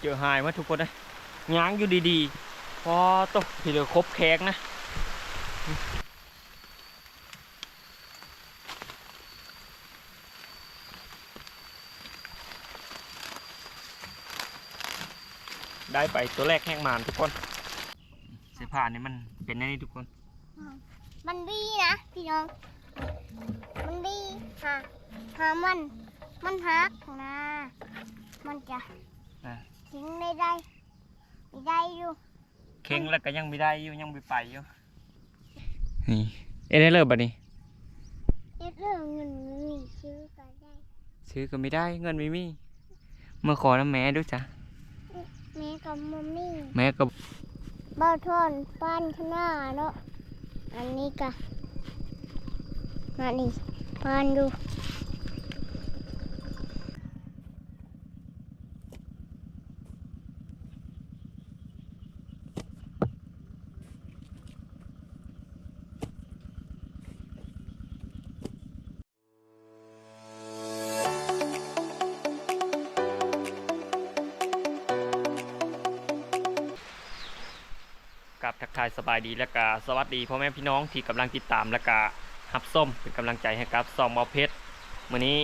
เจอหายมาทุกคนนะง้างอยู่ดีๆพอตกทีเหลือครบแขกนะได้ไปตัวแรกแห้งมานทุกคนเสื้อผ้านี่มันเป็นแน่นี่ทุกคน มันดีนะพี่น้อง มันดีหาหามัน มันหักนะ มันจะอ่า ทิ้งได้ได้ไม่ได้อยู่เข่งแล้วก็ยังไม่ได้อยู่ยังไม่ไปอยู่นี่เอ้ได้เลิกบัดนี้เอ็ดเรื่องเงินมีซื้อก็ได้ซื้อก็ไม่ได้เงินไม่มีเมื่อขอน้ำแม่ด้วยจ้ะแม่กับมัมมี่แม่ก็บ้าทอนป้านข้างหน้าเนาะอันนี้ก็มานี่ปานดู ทายสบายดีและก็สวัสดีพ่อแม่พี่น้องที่กำลังติดตามและก็หับส้มเป็นกำลังใจให้กับซองบอเพชรมื้อนี้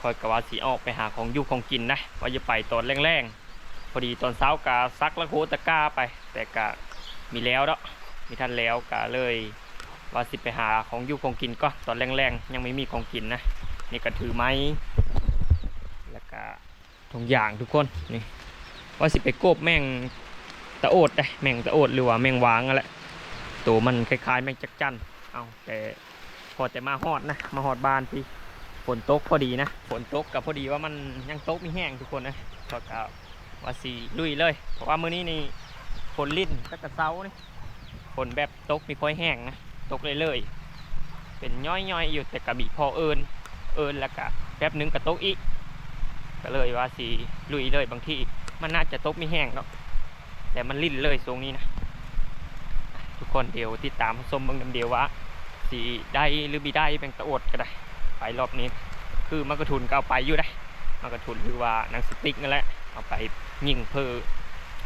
คอยกะว่าสีออกไปหาของยู่ของกินนะว่าจะไปตอนแรงๆพอดีตอนเช้ากะซักและโคตะก้าไป แต่กะมีแล้วเนาะมีท่านแล้วกะเลยว่าสิไปหาของยู่ของกินก็ตอนแรงๆยังไม่มีของกินนะนี่ก็ถือไม้แล้วก็ทุกอย่างทุกคนนี่ว่าสิไปโกบแม่ง ตะโอดได้แมงตะโอดหรือว่าแมงวางนั่นแหละตัวมันคล้ายๆแมงจักจั่นเอาแต่พอแต่มาฮอดนะมาฮอดบานพี่ฝนตกพอดีนะฝนตกกับพอดีว่ามันยังตกไม่แห้งทุกคนนะก็กล่าวว่าสีลุยเลยเพราะว่ามื้อนี้นี่ฝนลิ้นก็กระเซานี่ฝนแบบตกไม่ค่อยแห้งนะตกเลยเลยๆเป็นย่อยๆอยู่แต่กระบี่พอเอิญเอิญแล้วก็แป๊บนึงก็ตกอีกก็เลยว่าสีลุยเลยบางทีมันน่าจะตกไม่แห้งเนาะ แต่มันลิ้นเลยทรงนี้นะ ทุกคนเดี๋ยวติดตามชมเบิ่งนำเดียวว่าสีได้หรือไม่ได้เป็นตะโอดก็ได้ ไปรอบนี้ คือมันกระทุนก็เอาไปอยู่ได้มันกระทุนหรือว่านังสติ๊กนั่นแหละเอาไปยิงเพอ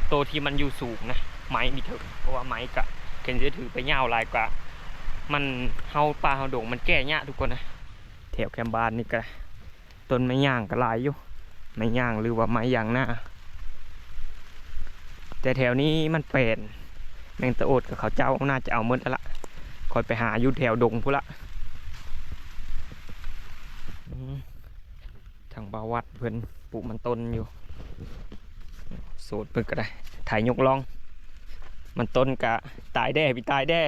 โตวที่มันอยู่สูงนะไม้มีถึงเพราะว่าไม้กะเข็นจะถือไปยาลายกว่า มันเฮาปลาเฮาโด่งมันแก้ยาทุกคนนะแถวแคมบานนี่ก็ต้นไม้ย่างก็ลายอยู่ไม้ย่างหรือว่าไม้ยางหน้า แต่แถวนี้มันเป็นแมงตะโอดกับเขาเจ้าน่าจะเอาเมื่อละคอยไปหาอยู่แถวดงพุละทางบาวัดเพื่อนปลูกมันต้นอยู่สูตรเพิ่นก็ได้ถ่ายยกลอง มันต้นกะตายแด่พี่ตายแด่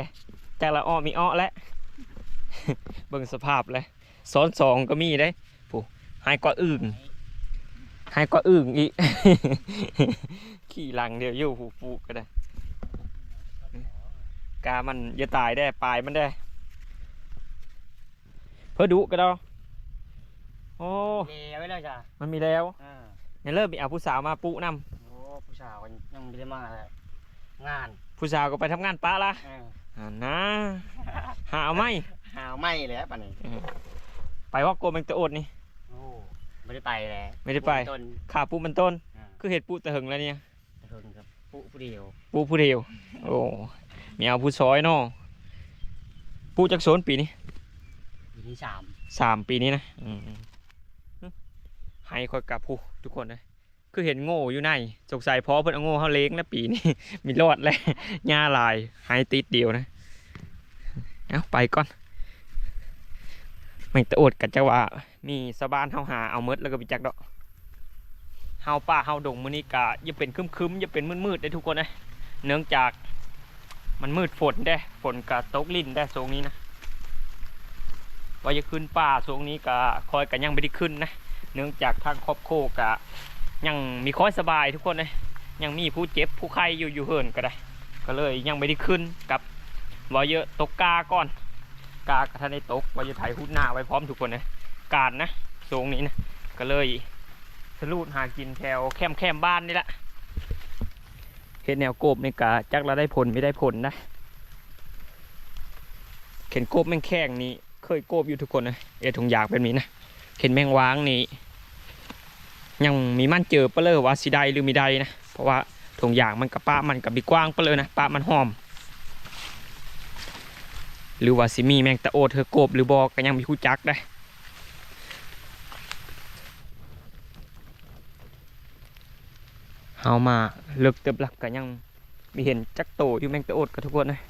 จากละอ้อมีอ้อแล้วเบิ่งสภาพเลยซ้อนสองก็มีได้ผู้หายกว่าอึ่งหายกว่าอึ่งอีก ขี่หลังเดียวอยู่ผูปูก็ได้ กามันอย่าตายได้ปลายมันได้ เพื่อดุก็ได้โอ้เลี้ยวไว้แล้วจ้ะมันมีแล้วอ่าเนี่ยเริ่มมีเอาผู้สาวมาปุนโอ้ผู้สาวยังไม่ได้มาเลยงานำผู้สาวก็ไปทำงานปะละเอออ่านะหาเอาไหมหาวไม่แล้วป่ะนี่เออไปว่าโกแมงตะโอดนี่ โอ้ไม่ได้ไปแล้วไม่ได้ไป ต้นขาปูมันต้น อ่าคือเห็ดปูตะหึงแล้วเนี่ยตะ เพิงครับปุ๊ผู้เดียวปูผู้เดียว โอ้มีเอาผู้ซอยเนาะปูจากโซนปีนี้อยู่ที่สามสามปีนี้นะอืมให้คอยกับผู้ทุกคนเลยคือเห็นโง่อยู่ในสงสัยเพอเพิ่นเอาโง่เขาเล้งแล้วปีนี้ มีรอดแล้วหญ้าลายให้ติดเดียวนะเอาไปก่อนไม่ตะโอดกันจะว่า มีสะบานเฮาหาเอาเมดแล้วก็ไปจักดอกเฮาป่าเฮาดงมื้อนี้กะย่าเป็นคึมๆอย่าเป็นมืดๆได้ทุกคนนะเนื่องจากมันมืดฝนได้ฝนกะตกลิ้นได้ทรงนี้นะว่าจะขึ้นป่าช่วงนี้ก็คอยกันยังไม่ได้ขึ้นนะเนื่องจากทางครอบคกะยังมีคอยสบายทุกคนเลยยังมีผู้เจ็บผู้ไข้อยู่อยู่เหินก็ได้ ก็เลยยังไม่ได้ขึ้นกับว่าเยอะตกกาก่อน กากระทันได้ตกว่าจะถ่ายหุ้นหน้าไว้พร้อมทุกคนนะการนะช่วงนี้นะก็เลย สรูดหากินแถวแคมแคมบ้านนี่แหละเห็นแนวโกบนี่กะจักเราได้ผลไม่ได้ผลนะเข็นโกบแมงแข้งนี่เคยโกบอยู่ทุกคนนะเอถุงยางเป็นนี้นะเข็นแมงวางนี่ยังมีมั่นเจอเปะเลยว่าสิได้หรือม่ได้นะเพราะว่าถุงยางมันกับปะมันกับบีกว้างเปะเลยนะปะมันหอม หรือว่าสิมีแมงตะโอเธอกบหรือบอกก็ยังมีคู่จักได้ เฮามาเลิกเติบหลักก็ยังมีเห็นจักโตอยู่แมงตะโอดกับทุกคนนะ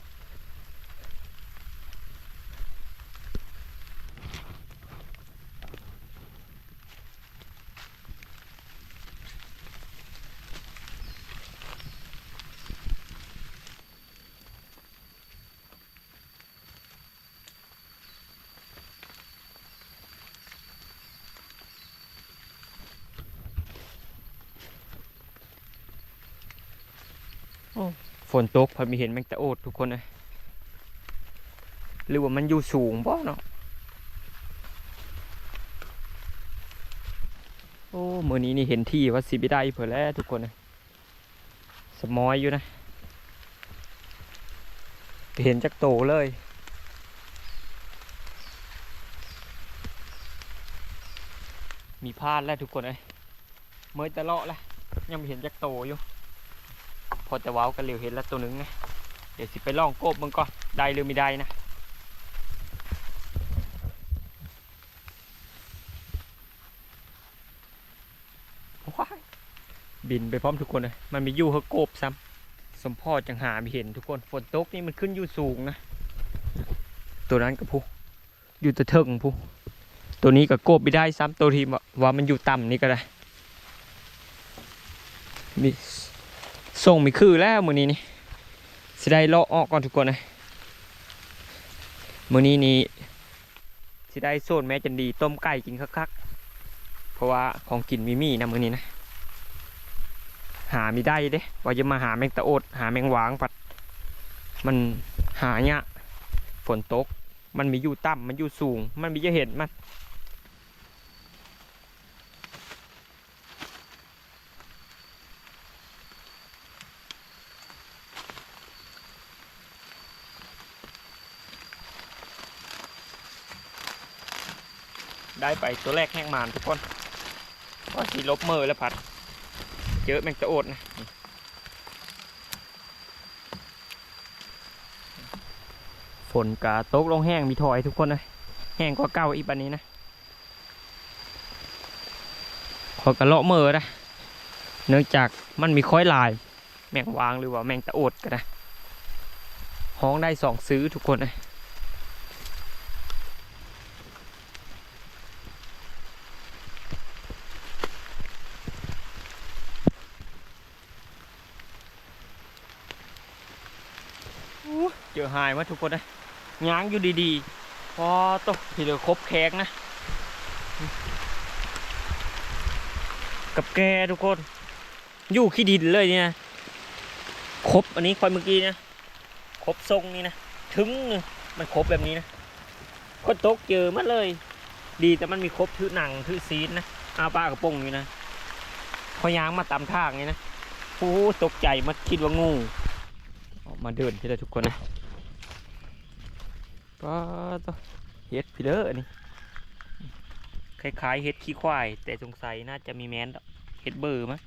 ฝนตกพอมีเห็นแมงตะโอดทุกคนเลยหรือว่ามันอยู่สูงบ่เนาะโอ้เมื่อนี้นี่เห็นที่ว่าสิบิได้เผื่อแล้วทุกคนเลยสมอยอยู่นะ เห็นจักโตเลยมีพลาดแล้วทุกคนเลยเมื่อจะเลาะแล้วยังไม่เห็นจักโตอยู่ พอจะว้าวกันเร็วเห็นแล้วตัวหนึ่งนะเดี๋ยวสิไปล่องโกบมันก่อนได้หรือไม่ได้นะว้ายบินไปพร้อมทุกคนเลยมันมีอยู่เฮโกบซ้ำสมพ่อจังหาไม่เห็นทุกคนฝนตกนี่มันขึ้นอยู่สูงนะ ตัวนั้นกับผู้อยู่แตะเทิงผู้ตัวนี้กับโกบไม่ได้ซ้ำตัวที่ว่ามันอยู่ต่ำนี่ก็ได้มี ส่งมีคือแล้วมือนี้นี่สิได้เลาะออกก่อนทุกคนเลยมือนี้นี่สิได้โซนแม่จันดีต้มไก่กินคักๆเพราะว่าของกินมีมีนะมือนี้นะหามีได้เด้ว่าจะมาหาแมงตะโอด หาแมงหวางปัด มันหาเนี่ยฝนตก มันมีอยู่ต่ำมันอยู่สูง มันมีจะเห็นมัน ได้ไปตัวแรกแห้งมานทุกคนก็สีลบมือแล้วผัด เจอแมงตะโอดนะฝนกาตกลงแห้งมีถอยทุกคนเลยแห้งกว่าเก่าอีปันนี้นะขอกระเลาะมือนะเนื่องจากมันมีค้อยลาย แมงวางหรือว่าแมงตะโอดก็ได้ห้องได้สองซื้อทุกคนเลย เจอหาย มาทุกคนนะง้างอยู่ดีๆ พอตกทีเดียวครบแขกนะ กับแกทุกคน อยู่ขี้ดินเลยเนี่ยครบอันนี้คอยเมื่อกี้นะครบทรงนี่นะ ถึงมันครบแบบนี้นะคนตกเจอมันเลย ดีแต่มันมีครบทื่อหนังทื่อซีนนะอาปลากระป๋องอยู่นะพอยางมาตามทางนี่นะโอ้ตกใจมันคิดว่างูออกมาเดินที่ได้ทุกคนนะ ก็ต้องเฮ็ดพี่เด้อนี่คล้ายๆเฮ็ดขี้ควาย แต่สงสัยน่าจะมีแมนเฮ็ดเบอร์มั้ง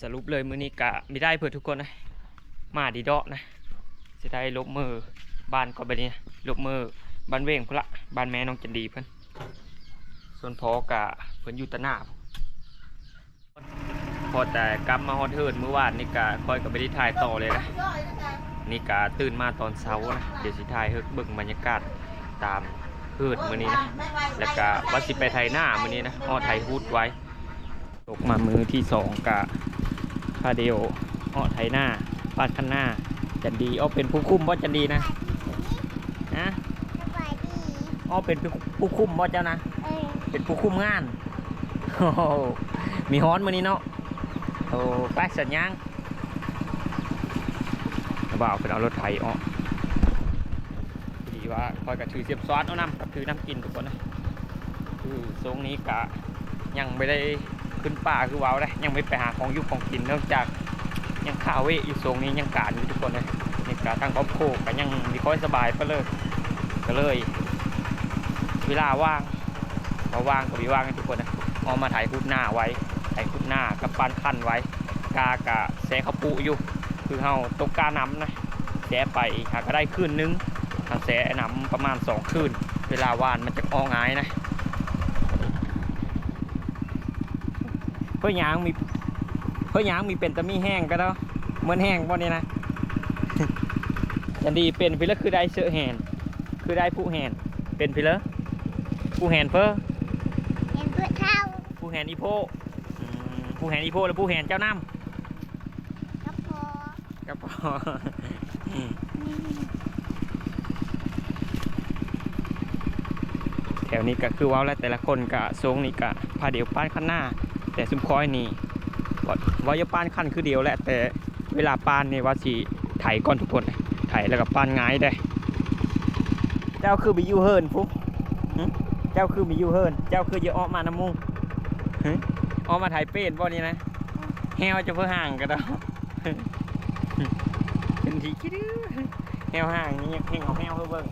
สรุปเลยมือนี้กะไม่ได้เพื่อทุกคนนะมาดีดาะนะจะได้ลบมือบ้านก่อนไปนี้นะลบมือบ้านเวงพุ่ละบ้านแม่น้องจันดีเพิ่นส่วนพอกะเพิ่นอยู่ตะนาพอแต่กลับมาฮอดเฮิร์นเมื่อวานนี่กะคอยกับไปที่ถ่ายต่อเลยนะ นี่กะตื่นมาตอนเช้านะเดี๋ยวสิถ่ายเฮิร์เบิ่งบรรยากาศตามเฮิร์นมื้อนี้นะแล้วก็ว่าสิไปไทยหน้ามื้อนี้นะฮอดไทยฮูดไว้ ตกมามือที่สองกะพาเดียวฮอดไทยหน้าปาดคันหน้าจันดีอ้อเป็นผู้คุมบ่จันดีนะนะสบายดีอ้อเป็นผู้คุมบ่เจ้านะเออเป็นผู้คุมงานโอ้โหมีฮ้อนมื้อนี้เนาะโอ้ไปสัญญาง บ่าวเป็นเอารถไถออกดีว่าคอยกับถือเสียบซ้อนเอาน้ำกับถือน้ำกินทุกคนนะคือทรงนี้กะยังไม่ได้ขึ้นป่าคือว้าวเลยยังไม่ไปหาของยุคของกินเนื่องจากยังข่าวเวอยู่ทรงนี้ยังการอยู่ทุกคนเลยนี่กะตั้งครอบโคกกะยังมีค่อยสบายไปเลยก็เลย เวลาว่างมาว่างก็มีว่างทุกคนนะเอามาถ่ายคุดหน้าไว้ถ่ายคุดหน้ากับปานขั้นไว้กากะแสเขาปุอยู่ คือเฮาตกกาน้ำนะแสไปหาก็ได้คืนนึงทางแสน้ำประมาณสองคืน เวลาว่านมันจะออกงายนะเพื่อยางมีเพื่อยางมีเป็นตะมีแห้งก็แล้วเหมือนแห้งบ่นี่นะจันดีเป็นพิลคือได้เสื้อแหนคือได้ผู้แหนเป็นพิลผู้แหนเพื่อเห็นเพื่อเท่าผู้แหนอีโพอืมผู้แหนอีโพแล้วผู้แหนเจ้าน้ก็พอำก็พอ แถวนี้ก็คือเว้าแล้วแต่ละคนก็ทรงนี่ก็พาเดียวป้านขั้นหน้า แต่ซุมคอยนี่ว่าว่าจะป้านขั้นคือเดียวแหละแต่เวลาป้านนี่ว่าสิไถก่อนทุกคนไถแล้วก็ป้านง่ายได้ เจ้าคือมียูเฮิร์นฟุกหึเจ้าคือมียูเฮิร์นเจ้าคือจะออกมาน้ำมุงหึออกมาไถเป็ดบ่นี่นะแฮวจะเพื่อห่างกันเนาะ เป็นทีคิดดื้อแฮวห่างนี่ยังแฮงเอาแฮวเพื่อเบิ่ง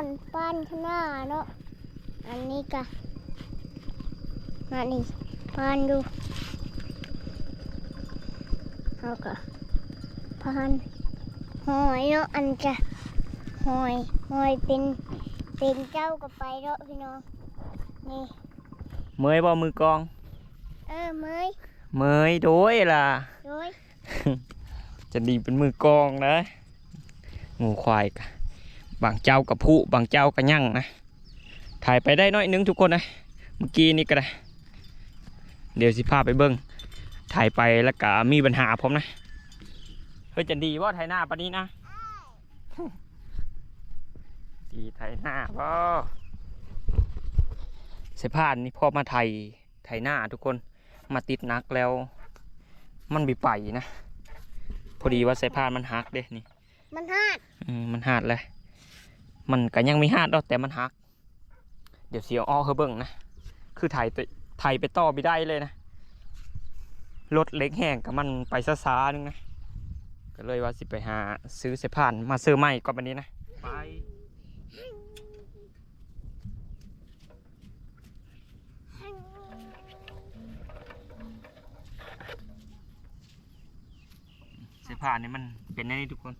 อนป้านข้างหน้าเนาะอันนี้กะมานี่ปานดูเอากะพานหอยเนาะอันจะหอยหอยเป็นเป็นเจ้ากับไปเนาะพี่น้องนี่เมยบ่มือกอง เออเมยเมยโดยล่ะโดยจะดีเป็นมือกองนะงูควายกะ บางเจ้ากับผู้บางเจ้ากับยั่งนะ ถ่ายไปได้น้อยนึงทุกคนนะ เมื่อกี้นี่ก็ได้ เดี๋ยวสิพาไปเบิ้งถ่ายไปแล้วก็มีปัญหาผมนะ เฮ้ยจะดีว่าถ่ายหน้าปะนี้นะ ดีถ่ายหน้าพ่อเสพานนี่พ่อมาไทยไทยหน้าทุกคนมาติดนักแล้ว มันบีไปนะ พอดีว่าสายพานมันหักเด้นี่ มันหาดอืมมันหักเลย มันก็ยังไม่หักดอกแต่มันหัก เดี๋ยวเสียวอ้อเขาเบิ่งนะ คือไถไปไถไปต่อไม่ได้เลยนะรถเล็กแห้งกับมันไปซาๆนึงนะ ก็เลยว่าสิไปหาซื้อสายพานมาซื้อใหม่ก่อนวันนี้นะ ไปสายพานนี่มันเป็นแน่นี่ทุกคน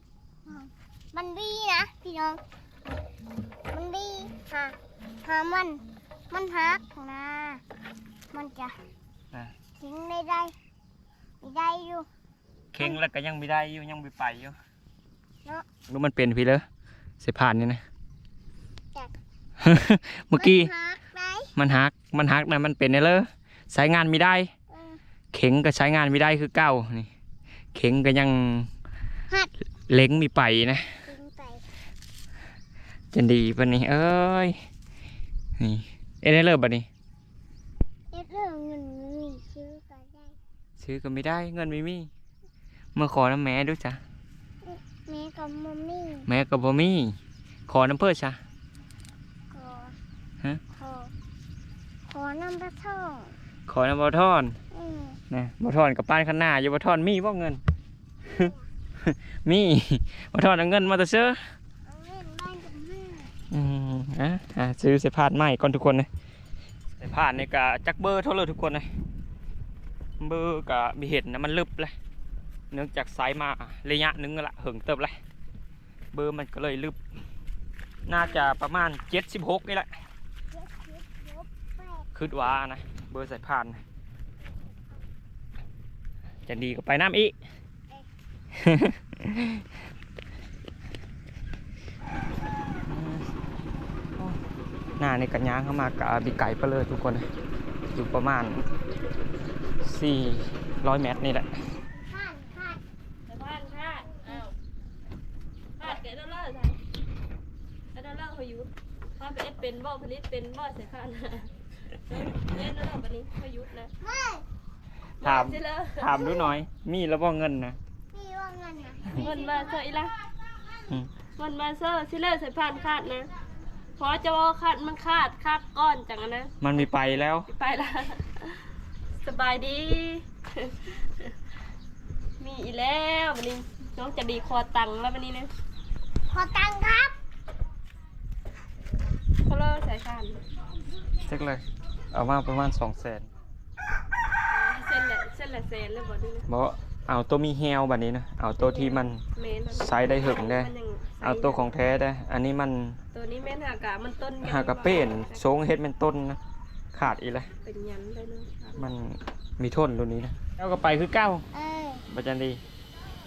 มันดีนะ พี่น้องมัน ดีค่ะหามัน มันหักนะ มันจะอะทิ้งได้ได้ไม่ได้อยู่ เข่งแล้วก็ยังไม่ได้อยู่ยังไม่ไปอยู่เนาะรู้มันเป็นพี่เลยสายพานนี่นะจ้ะเมื่อกี้ มันหักได้มันหัก มันหักนะมันเป็นเนี่ยเลยใช้งานไม่ได้ เออ เข็งก็ใช้งานไม่ได้คือเก้านี่ เข็งก็ยังหัก เล้งมีไปนะทิ้งไป จะดีปะนี่เอ้ยนี่เอ็นได้เลิกปะนี่เอ็ดเรื่องเงินมีซื้อก็ได้ ซื้อก็ไม่ได้เงินไม่มีเมื่อขอน้ำแม่ด้วยจ้ะแม่กับมัมมี่แม่ก็บ่มีขอน้ำเพื่อจ้ะขอฮะขอขอน้ำพระทองขอน้ำบอทอนอืมนะบอทอนกับป้านข้างหน้าอยู่บอทอนมีบ่เงิน มีบอทอนเอาเงินมาแตะเซื้อ เอาเล่นบ้านกับแม่ อืมอะซื้อเสพานใหม่ก่อนทุกคนเลยเสพานนี่ก็จักเบอร์เท่าเลยทุกคนเลยเบอร์ก็มีเห็นนะมันลึบเลยเนื่องจากสายมาระยะหนึงละเหิงเติบเลยเบอร์มันก็เลยลึบ น่าจะประมาณเจ็ดสิบหกนี่แหละคิดว่านะ เบอร์สายพานจะดีก็ไปน้ำอีก หน้าในกระย่างเข้ามากะบีไก่ไปเลยทุกคนนะอยู่ประมาณ 400 เมตรนี่แหละข้านข้านสะพานพาดอ้าวพาดเกิดดอลลาร์ใช่แล้วดอลลาร์เขาอยู่พาดไปเอ็ดเป็นบ่ผลิตเป็นบ่เสียค่านะเล่นแล้วเหรอวันนี้พยุทธ์นะไม่ถามเสร็จแล้วถามดูหน่อย มีแล้วบ่เงินนะมีว่าเงินนะเงินมาเซอร์อีละอืมเงินมาเซอร์ซิเลอร์ใส่ผ่านขาดนะเพราะจะว่าขาดมันขาดขาดก้อนจังอะนะมันมีไปแล้ว ไปละสบายดี มีอีแล้ววันนี้น้องจะดีคอตังแล้ววันนี้นะขอตังค์ครับเขาเลิกสายผ่านเช็คเลย เอามาประมาณ2 0 0 0 0นเส้นละเส้นละเซนเลยบอกด้วยนะบ่เอาตัวมีแฮวบัดนี้นะ เอาตัวที่มันเมนใช้ได้หึงได้ มันยัง เอาตัวของแท้ได้ อันนี้มันตัวนี้แม่นหากะมันต้นหากระเป้นโชงเฮ็ดเป็นต้นนะขาดอีกแล้วเป็นยันเลยเนาะมันมีทนรุ่นนี้นะเจ้าก็ไปคือเก้าเออประจันดี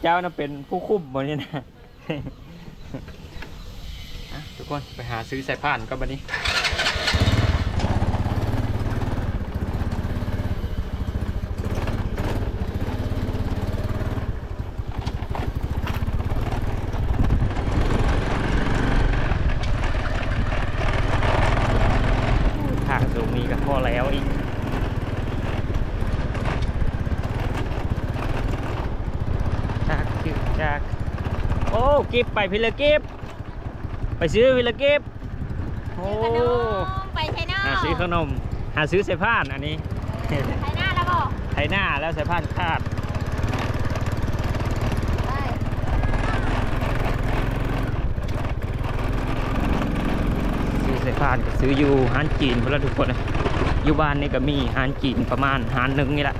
เจ้าน่ะเป็นผู้คุมบนนี้นะอะทุกคนไปหาซื้อสายผ่านก็บัดนี้ ทางสูงนี้ก็พอแล้วอีก จากคือจาก โอ้กิบ ไปพิลกิบไปซื้อพิลกิบโอ้ไปไทยนาหาซื้อขนม หาซื้อสายพานอันนี้ไทยนาแล้วบอกไถหน้าแล้วสายพานคาดไปซื้อสายพานก็ซื้ออยู่ฮานจีนพวกเราทุกคนนะอยู่บ้านนี่ก็มีฮานจีนประมาณฮานหนึ่งนี่แหละ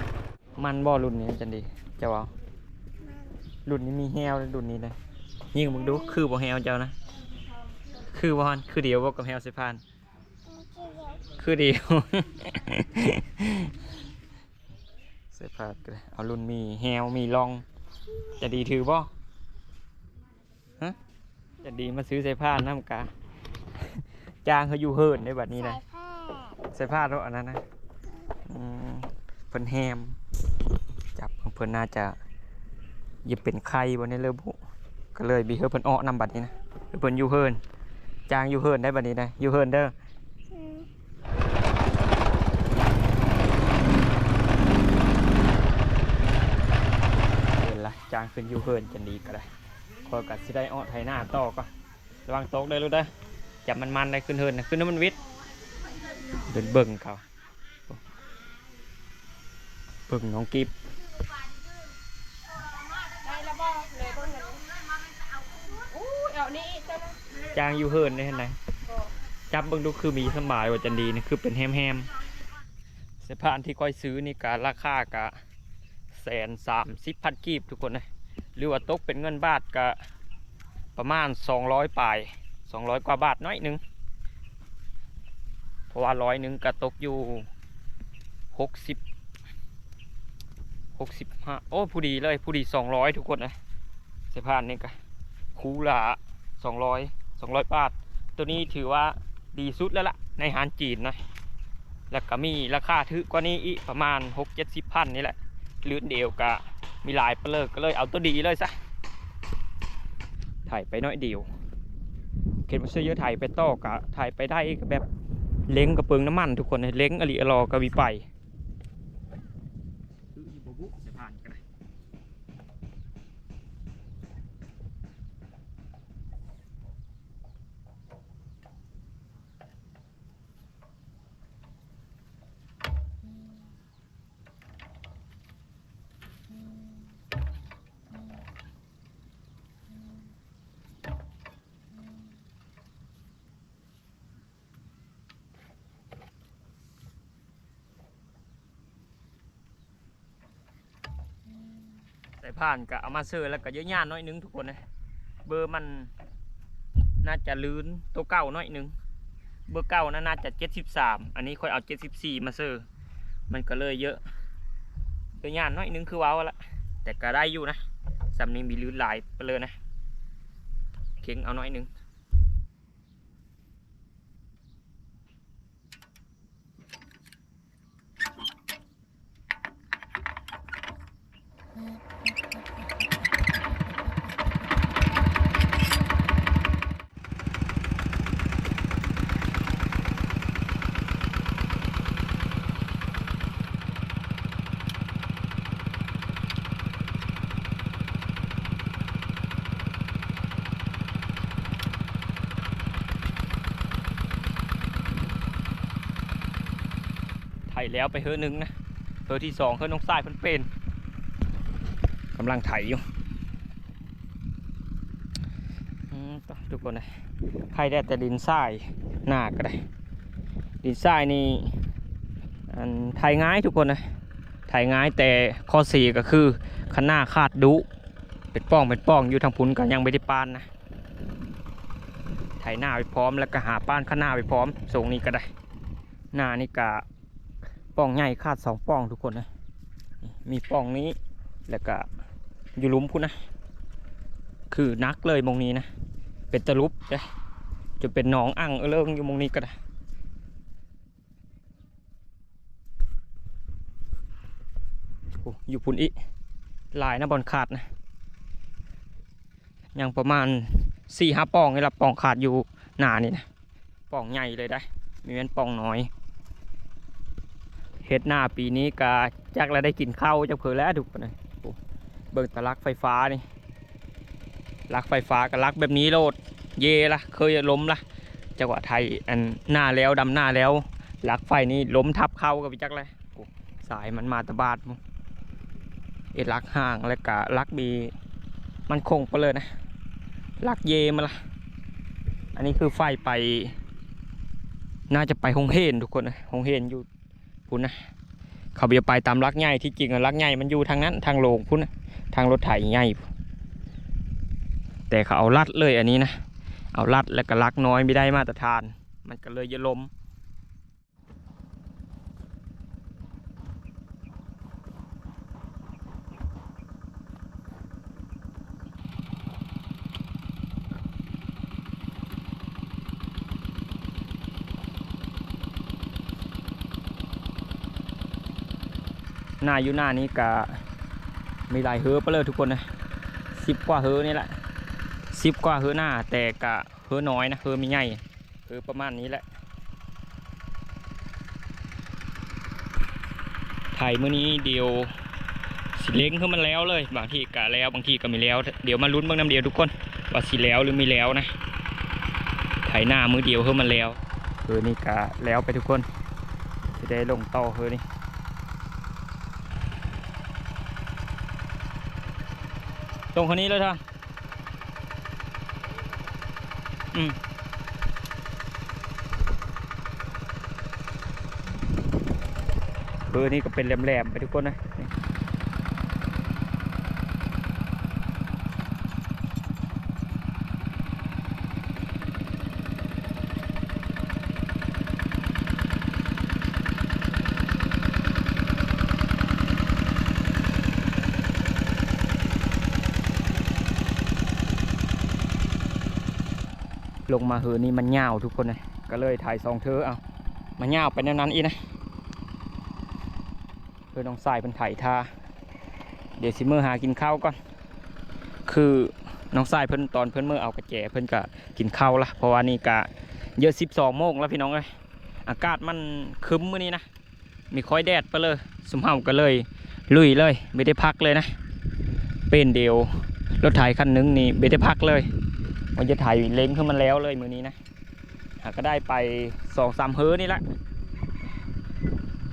มันบ่รุ่นนี้จันดีเจ้าเอารุ่นนี้มีแฮวเลยรุ่นนี้เลย ยิงมึงดูคือบ่แฮวเจ้านะ คือบ่ฮอนคือเดียวบ่กับแฮวสายพาน คือเดียวเสื้อผ้าก็ได้เอารุ่นมีแฮวมีลอง จะดีถือบ่ฮะจะดีมาซื้อเสื้อผ้าน้ำกาจ้างเขาอยู่เฮิร์นในบัดนี้นะใส่ผ้าเสื้อผ้ารถอันนั้นนะอืมเพิ่นแฮม จับของเพิ่นน่าจะอยิบเป็นไข่บนนี้เลยบุ ก็เลยบีเฮิร์เพิ่นอ้อนำบัดนี้นะเพิ่นอยู่เฮิร์นจ้างอยู่เฮิร์นได้บัดนี้นะอยู่เฮิร์นเด้อเห็นละจางขึ้นอยู่เพิ่นจะดีก็ได้คอยกัดสิได้อ้อไทยหน้าต่อก็ระวังตกได้รู้ได้จับมันมันได้ขึ้นเฮินนะขึ้นน้ำมันวิทย์เดินเบิ่งเขาเบิ่งน้องกิฟ ได้แล้วบ่เลยต้นนั้นอู้เอานี่อีกเจางอยู่เฮิร์นได้เห็นไหมจับเบิ่งดูคือมีสมายว่าจันดีนี่คือเป็นแฮมแฮมเสื้อผ้านที่คอยซื้อนี่กะราคากะแสนสามสิบพันกีบทุกคนนะหรือว่าตกเป็นเงินบาทกะประมาณสองร้อยปลายสองร้อยกว่าบาทน้อยหนึงเพราะว่าร้อยหนึ่งก็ตกอยู่หกสิบหกสิบห้าโอ้ผู้ดีเลยผู้ดีสองร้อยทุกคนนะเสพานนี่ก็คูละสองร้อย สองร้อยบาท ตัวนี้ถือว่าดีสุดแล้วล่ะ ในฮานจีนนะ แล้วก็มีราคาถือกว่านี้อีกประมาณหกเจ็ดสิบพันนี่แหละลื่นเดียวก็มีหลายเปลือกก็เลยเอาตัวดีเลยซะ ถ่ายไปน้อยเดียว เข็นมาซื้อเยอะถ่ายไปต่อกะถ่ายไปได้แบบเล้งกระเปืองน้ำมันทุกคนเลยเล้งอลิอลอกระวีไป ผ่านก็เอามาเซอร์แล้วก็เยอะแยะน้อยนึงทุกคนนะเบอร์มันน่าจะลื้นตัวเก่าน้อยนึง เบอร์เก้าน่าจะเจ็ดสิบสามอันนี้ค่อยเอาเจ็ดสิบสี่มาเซอร์มันก็เลยเยอะเยอะแยะน้อยนึงคือว้าวละแต่ก็ได้อยู่นะสำนีมีลื้นหลายไปเลยนะเข็งเอาน้อยนึง嗯。 แล้วไปเฮือหนึงนะเฮือที่สองเฮือน้องทรายเพิ่นเป็นกำลังไถอยู่อืมทุกคนนะใครได้แต่ดินทรายหนาก็ได้ ดินทรายนี่ไถง่ายทุกคนนะไถง่ายแต่ข้อสียก็คือขางหนาคาดดุเป็นป้องเป็นป้องอยู่ทางพุ้นก็ยังไม่ได้ปานนะไถหน้าไปพร้อมแล้วก็หาป้านข้างหน้าไปพร้อมส่งนี้ก็ได้ หน้านี่กะ ป้องใหญ่คาดสองป้องทุกคนนะมีป้องนี้แล้วก็อยู่ลุมพุ่นนะ คือนักเลยมงนี้นะ เป็นตะลุบจะจะเป็นหนองอ่างเออเลิงอยู่มงนี้ก็ได้อยู่พุ่นอีลายนะบอลขาดนะยังประมาณสี่ห้าปองนี่ละปองขาดอยู่หนานี่นะปองใหญ่เลยได้ มีเป็นปองน้อย ฮ็ดหน้าปีนี้กาจักแล้วได้กินข้าวจักเผื่อแล้วถูกปะเนี่ยโอ้เบิ่งตะลักไฟฟ้านี่ลักไฟฟ้ากับลักแบบนี้โลด เยละเคยล้มละจังหวะไทยอันหน้าแล้วดำหน้าแล้วลักไฟนี่ล้มทับเข้ากับพี่จักเลยสายมันมาตะบาดมุเอ็ดลักห่างแล้วก็ลักบีมันคงไปเลยนะลักเยมาละอันนี้คือไฟไป น่าจะไปหงเฮนทุกคนนะหงเฮนอยู่ พุ่นนะเขาเบียไปตามลักใหญ่ที่จริงอะลักใหญ่มันอยู่ทางนั้นทางโลงพุ่นนะทางรถไถใหญ่แต่เขาเอาลัดเลยอันนี้นะเอาลัดแล้วก็ลักน้อยไม่ได้มาตรฐาน มันก็เลยจะล้ม หน้าอยู่หน้านี้ก็มีหลายเฮือไปเลยทุกคนนะสิบกว่าเฮือนี่แหละสิบกว่าเฮือหน้า แต่กะเฮือน้อยนะเฮือมีใหญ่เฮือประมาณนี้แหละถ่ายมื้อนี้เดียวสิเล้งคือมันแล้วเลย บางทีกะแล้วบางทีก็ไม่แล้วเดี๋ยวมาลุ้นเบางน้ำเดียวทุกคนว่าสิแล้วหรือไม่แล้วนะถ่ายหน้ามือเดียวเฮือมันแล้วเฮือนี่กะแล้วไปทุกคนจะได้ลงต่อเฮือนี่ ตรงคนนี้เลยท่านอืมเออนี่ก็เป็นแหลมๆไปทุกคนนะนี่ ลงมาเฮอนี่มันยาวทุกคนนะก็เลยถ่ายสองเธอเอามันยาวไปแนวนั้นอีนะเพื่อน้องสายเป็นไถ่ทาเดี๋ยวสิเมื่อหากินข้าวก่อนคือน้องสายเพิ่นตอนเพิ่นเมื่อเอากระแจเพิ่นก็กินข้าวละเพราะว่านี่กะเยอะสิบสองโมงแล้วพี่น้องเอ้ยอากาศมันคึ้มมื้อนี้นะมีค่อยแดดไปเลยสุมเฮาก็เลย ลุยเลย ไม่ได้พักเลยนะ เป็นเดียวรถไถคันหนึงนี่ไม่ได้พักเลย มันจะถ่ายเล้งขึ้นมันแล้วเลยมือนี้นะก็ได้ไปสองสามเฮอนี่ละ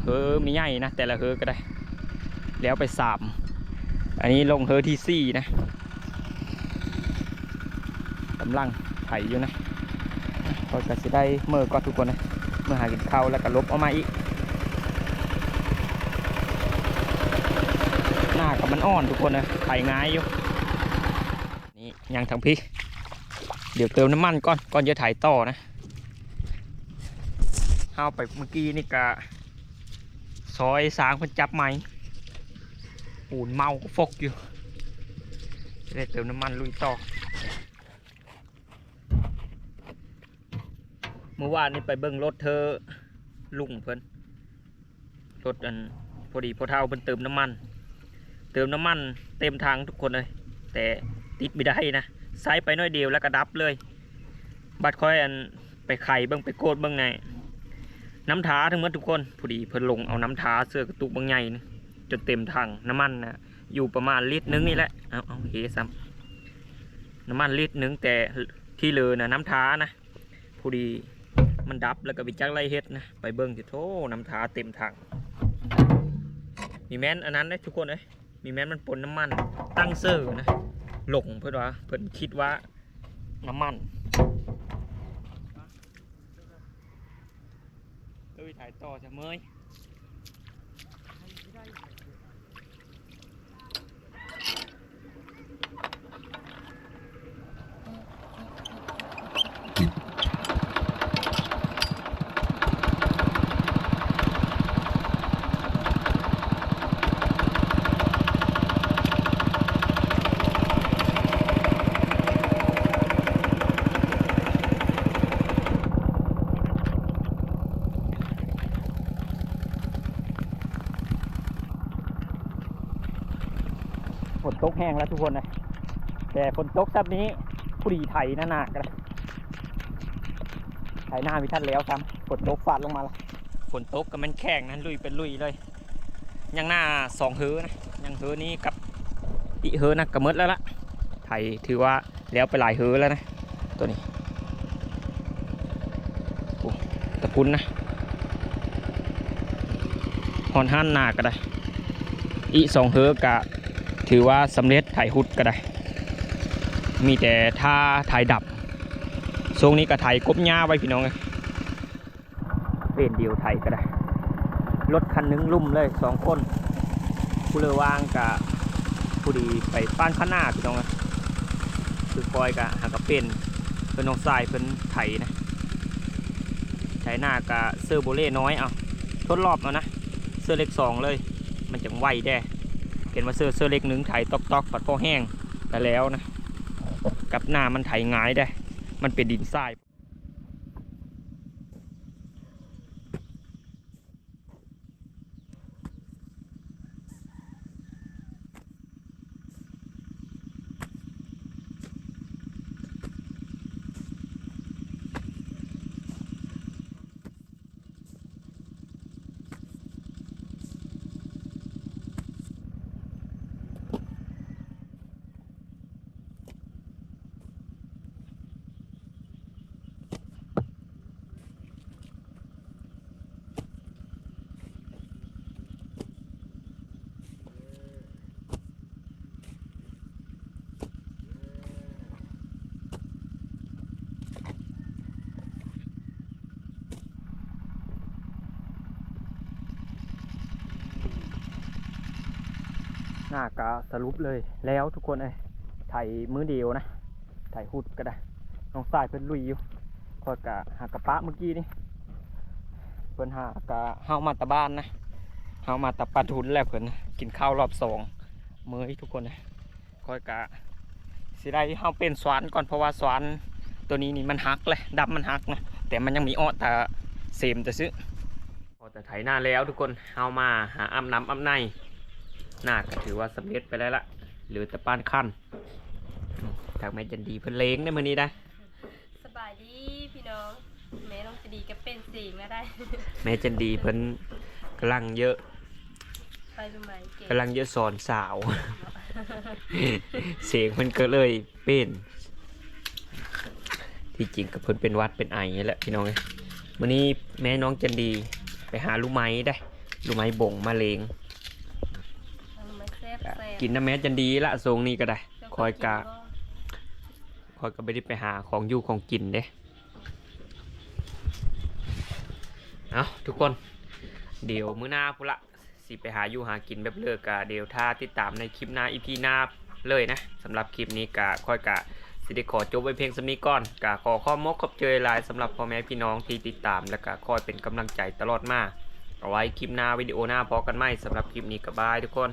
เฮอมีใหญ่นะแต่ละเฮอก็ได้ แล้วไปสามอันนี้ลงเฮอที่สี่นะกำลังไถอยู่นะก็จะสิได้เมื่อก็ทุกคนนะเมื่อหากินข้าวแล้วก็ลบออกมาอีกหน้ากับมันอ่อนทุกคนนะไถง่ายอยู่นี่ยังทางพี่ เดี๋ยวเติมน้ำมันก่อนก่อนจะถ่ายต่อนะเอาไปเมื่อกี้นี่กะซอยสางเพิ่นจับไหมปูนเมาก็ฟกอยู่จะได้เติมน้ำมันลุยต่อ เมื่อวานนี่ไปเบิ้งรถเธอลุงเพิ่นรถอันพอดีพอเท่าเพิ่นเติมน้ำมัน เติมน้ำมันเต็มทางทุกคนเลย แต่ติดไม่ได้นะ ไซส์ไปน้อยเดียวแล้วก็ดับเลย บัดค่อยอันไปไข่เบิ้งไปโกดเบิ้งไงน้ำท้าทั้งหมดทุกคนพอดีเพิ่นลงเอาน้ำท้าเสื้อกระตุกบางใหญ่นะจนเต็มถังน้ำมันนะอยู่ประมาณลิตรนึงนี่แหละเอาเอาเฮซ้ำน้ำมันลิตรนึงแต่ที่เลือนะน้ำท้านะพอดีมันดับแล้วก็ไปจักไรเฮ็ดนะไปเบิ่งสิโธ่น้ำทาเต็มถังมีแม้นอันนั้นนะทุกคนเอ้ยมีแม้นมันปนน้ำมันตั้งเซอร์นะ หลงเพื่อนวะเพื่อนคิดว่าน้ำมันเอ้ยถ่ายต่อจะเมย กแห้งแล้วทุกคนนะแต่ฝนตกแบบนี้ผู้ดีไถหน้าหนากันไถหน้าพิทันแล้วครับฝนตกฟาดลงมาล้วฝนตกก็มันแข็งนั้นลุยเป็นลุยเลย ยังหน้าสองเฮือนะยังเฮือนี้กับอีเฮือนะกระมดแล้วละไถถือว่าแล้วไปหลายเฮือแล้วนะตัวนี้ตะกุนนะหอนหันหนาก็ได้อีสองเฮือกะ ถือว่าสำเร็จถ่ายหุดก็ได้ มีแต่ท่าถ่ายดับทรงนี้ก็ถ่ายกบหญ้าไว้พี่น้องเลยเป็นเดียวถ่ายก็ได้ รถคันหนึงลุ่มเลยสองคนผู้เรือวางกับผู้ดีไปป้านข้างหน้าพี่น้องเลยคือคอยกับหากระเป็นเพิ่นน้องทรายเพิ่นไถนะไถหน้ากับเซอร์โบเล่น้อยเอาทดรอบเอานะเสื้อเล็กสองเลย มันจังไวแด้ เห็นว่าเสื้อเสื้อเล็กหนึ่งไถตอกตอกปัดพอแห้งแต่แล้วนะ กับหน้ามันไถง่ายได้ มันเป็นดินทราย หน้ากาสรุปเลยแล้วทุกคนเอ้ไถมือเดียวนะไถหุดก็ได้น้องสายเพิ่นลุยอยู่คอยกะหากระปะเมื่อกี้นี่เพิ่นหากะเฮามาตะบ้านนะเฮามาตะปาทุนแล้วเพิ่นนะกินข้าวรอบสองมื้อทุกคนนะคอยกะสิได้เฮาเป็นสวนก่อนเพราะว่าสวนตัวนี้นี่มันหักเลยดับมันหักนะแต่มันยังมีอ้อแต่เสมแต่ซื้อพอแต่ไถหน้าแล้วทุกคนเฮามาหาอาน้ำอาใน หน้าก็ถือว่าสำเร็จไปแล้วละเหลือแต่ป้านขั้นทางแม่จันดีเพิ่นเลงได้มื้อนี้ได้สบายดีพี่น้องแม่น้องจะดีก็เป็นสิงแล้วได้ แม่จันดีเพิ่นกำลังเยอะไปรู้ไหมเก่งกำลังเยอะสอนสาว เสียงเพิ่นก็เลยเป็นที่จริงกับเพิ่นเป็นหวัดเป็นไอนี่แหละพี่น้องเอ้ยมื้อนี้แม่น้องจันดีไปหาลูกไม้ได้ลูกไม้บ่งมาเลงเอามาแซ่บ ก็แซ่บกินน้ำแม่จันดีละทรงนี้ก็ได้เจ้าคอยกะนบ่คอยก็ไม่ได้ไปหาของอยู่ของกินเด้เอาทุกคน เดี๋ยวมื้อหน้าพุนละสิไปหาอยู่หากินแบบเลิกกะเดี๋ยวถ้าติดตามในคลิปหน้าอีพีหน้าเลยนะสำหรับคลิปนี้กะค่อยกะสิได้ขอจบไว้เพียงสำนี้ก่อนกะขอข้อมกขอบเจอหลายสำหรับพ่อแม่พี่น้องที่ติดตาม และกะคอยเป็นกำลังใจตลอดมาเอาไว้คลิปหน้าวิดีโอหน้าพอกันไหมสำหรับคลิปนี้กับบายทุกคน